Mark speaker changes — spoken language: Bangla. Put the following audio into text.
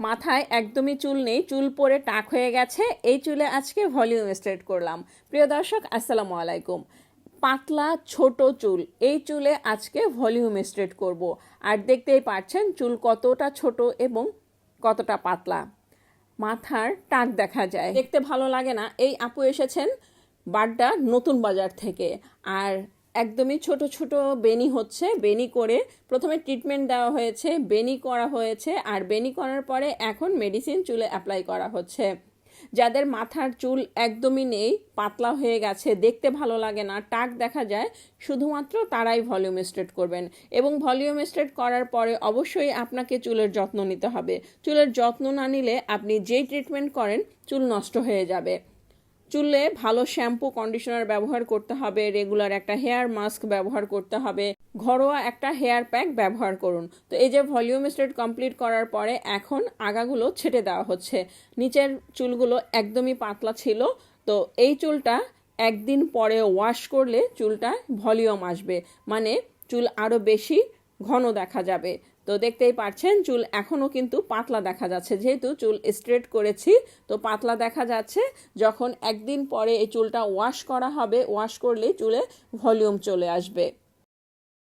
Speaker 1: মাথায় একদমই চুল নেই, চুল পরে টাক হয়ে গেছে, এই চুলে আজকে ভলিউম স্ট্রেট করলাম। প্রিয় দর্শক, আসসালামু আলাইকুম। পাতলা, ছোট চুল, এই চুলে আজকে ভলিউম স্ট্রেট করব। আর দেখতেই পাচ্ছেন চুল কতটা ছোট এবং কতটা পাতলা। মাথার টাক দেখা যায়। দেখতে ভালো লাগে না। এই আপু এসেছেন বাড্ডা নতুন বাজার থেকে। আর একদমই ছোট ছোট বেনি হচ্ছে। বেনি করে প্রথমে ট্রিটমেন্ট দেওয়া হয়েছে বেনি করা হয়েছে আর বেনি করার পরে এখন মেডিসিন চুলে অ্যাপ্লাই করা হচ্ছে। যাদের মাথার চুল একদমই নেই, পাতলা হয়ে গেছে, দেখতে ভালো লাগে না, টাক দেখা যায়, শুধুমাত্র তারাই ভলিউম স্ট্রেট করবেন। এবং ভলিউম স্ট্রেট করার পরে অবশ্যই আপনাকে চুলের যত্ন নিতে হবে। চুলের যত্ন না নিলে আপনি যেই ট্রিটমেন্ট করেন, চুল নষ্ট হয়ে যাবে। চুলে ভালো শ্যাম্পু কন্ডিশনার ব্যবহার করতে হবে রেগুলার একটা হেয়ার মাস্ক ব্যবহার করতে হবে, ঘরোয়া একটা হেয়ার প্যাক ব্যবহার করুন। তো এই যে ভলিউম স্ট্রেট কমপ্লিট করার পরে এখন আগাগুলো ছেটে দেওয়া হচ্ছে। নিচের চুলগুলো একদমই পাতলা ছিল, তো এই চুলটা একদিন পরে ওয়াশ করলে চুলটা ভলিউম আসবে। মানে চুল আরও বেশি ঘন দেখা যাবে। তো দেখতেই পারছেন, চুল এখনও কিন্তু পাতলা দেখা যাচ্ছে। যেহেতু চুল স্ট্রেট করেছি, তো পাতলা দেখা যাচ্ছে। যখন একদিন পরে এই চুলটা ওয়াশ করা হবে ওয়াশ করলেই চুলে ভলিউম চলে আসবে।